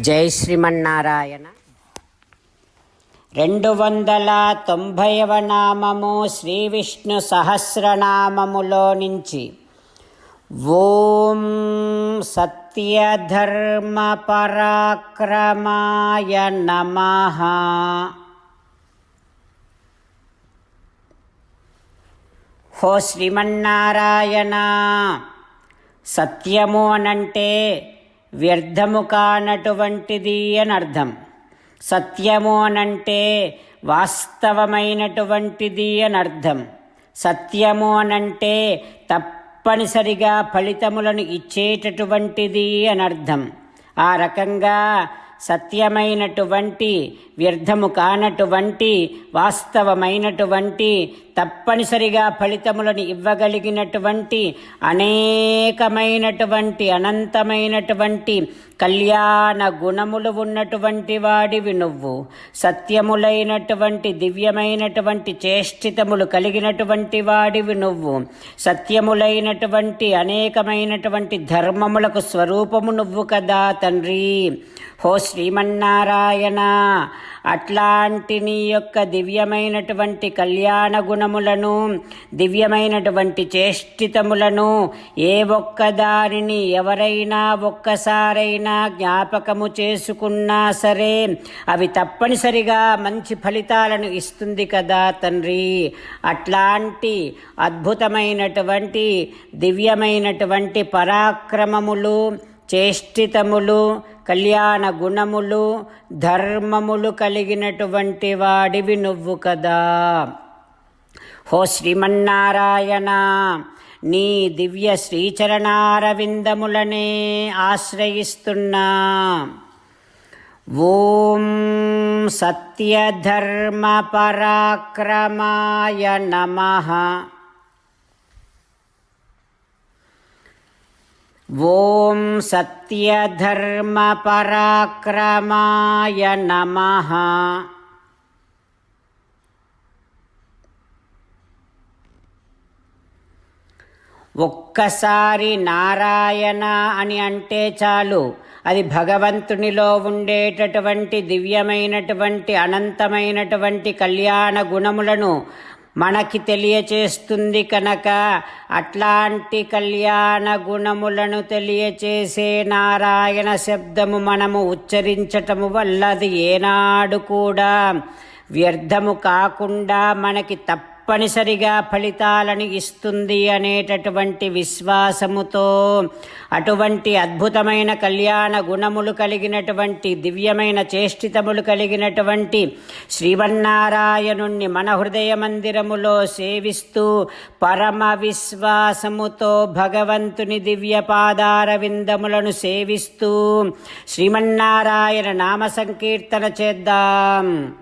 జై శ్రీమన్నారాయణ. రెండు వందల తొంభైవ నామము శ్రీ విష్ణు సహస్రనామములో నుంచి ఓం సత్యధర్మ పరాక్రమాయ నమః. హో శ్రీమన్నారాయణ సత్యము అనంటే వ్యర్థము కానటువంటిది అని అర్థం సత్యము అనంటే వాస్తవమైనటువంటిది అని అర్థం సత్యము అనంటే తప్పనిసరిగా ఫలితములను ఇచ్చేటటువంటిది అని అర్థం ఆ రకంగా సత్యమైనటువంటి వ్యర్థము కానటువంటి వాస్తవమైనటువంటి తప్పనిసరిగా ఫలితములను ఇవ్వగలిగినటువంటి అనేకమైనటువంటి అనంతమైనటువంటి కళ్యాణ గుణములు ఉన్నటువంటి వాడివి నువ్వు. సత్యములైనటువంటి దివ్యమైనటువంటి చేష్టితములు కలిగినటువంటి వాడివి నువ్వు. సత్యములైనటువంటి అనేకమైనటువంటి ధర్మములకు స్వరూపము నువ్వు కదా తండ్రి. హోస్ శ్రీమన్నారాయణ. అట్లాంటి నీ యొక్క దివ్యమైనటువంటి కళ్యాణ గుణములను దివ్యమైనటువంటి చేష్టితములను ఏ ఒక్కదానిని ఎవరైనా ఒక్కసారైనా జ్ఞాపకము చేసుకున్నా సరే అవి తప్పనిసరిగా మంచి ఫలితాలను ఇస్తుంది కదా తండ్రి. అట్లాంటి అద్భుతమైనటువంటి దివ్యమైనటువంటి పరాక్రమములు చేష్టితములు కళ్యాణ గుణములు ధర్మములు కలిగినటువంటి వాడివి నువ్వు కదా. హో శ్రీమన్నారాయణ నీ దివ్య శ్రీచరణారవిందములనే ఆశ్రయిస్తున్నా. ఓం సత్యధర్మ పరాక్రమాయ నమః. ఓం సత్యధర్మపరాక్రమాయ నమః. ఒక్కసారి నారాయణ అని అంటే చాలు. అది భగవంతునిలో ఉండేటటువంటి దివ్యమైనటువంటి అనంతమైనటువంటి కళ్యాణ గుణములను మనకి తెలియచేస్తుంది కనుక అట్లాంటి కళ్యాణ గుణములను తెలియచేసే నారాయణ శబ్దము మనము ఉచ్చరించటము వల్ల అది ఏనాడు కూడా వ్యర్థము కాకుండా మనకి తప్పనిసరిగా ఫలితాలను ఇస్తుంది అనేటటువంటి విశ్వాసముతో అటువంటి అద్భుతమైన కళ్యాణ గుణములు కలిగినటువంటి దివ్యమైన చేష్టితములు కలిగినటువంటి శ్రీవన్నారాయణుణ్ణి మన హృదయ మందిరములో సేవిస్తూ పరమ విశ్వాసముతో భగవంతుని దివ్య పాదారవిందములను సేవిస్తూ శ్రీమన్నారాయణ నామ సంకీర్తన చేద్దాం.